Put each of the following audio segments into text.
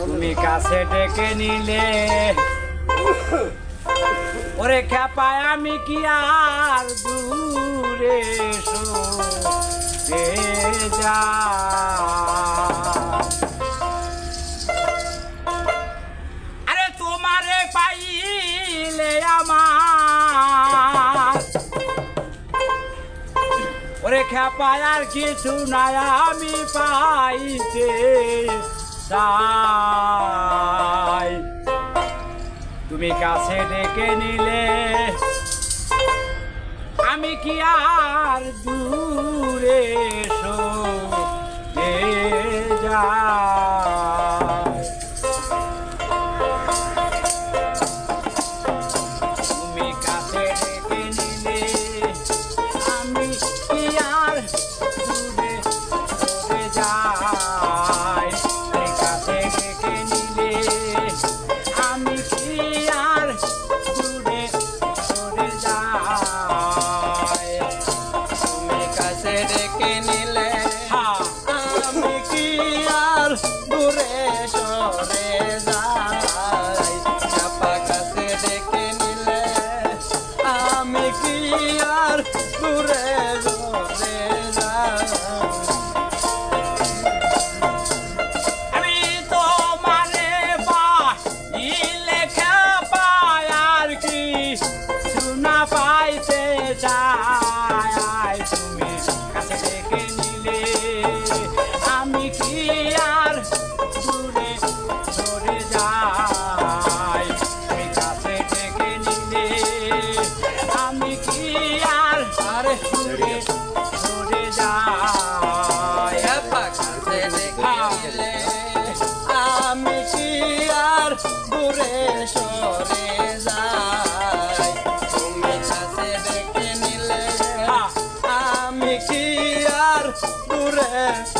তুমি কাছে ডেকে নিলে। ওরে খ্যাপায় আমি কি আর দূরে সে যা। আরে তোমারে পাইলে আমার। ওরে খ্যাপায় আর কিছু নাই আমি পাইছে চাই তুমি কাছে ডেকে নিলে আমি কি আর দূরে সরে যাই Yeah. yeah.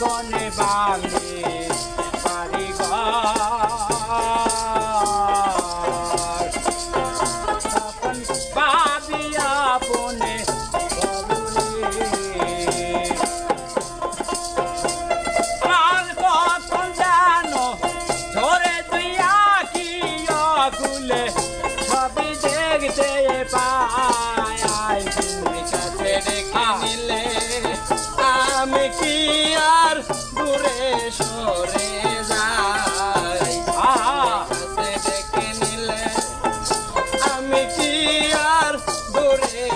গনে বাংলা। আর দৌড়ে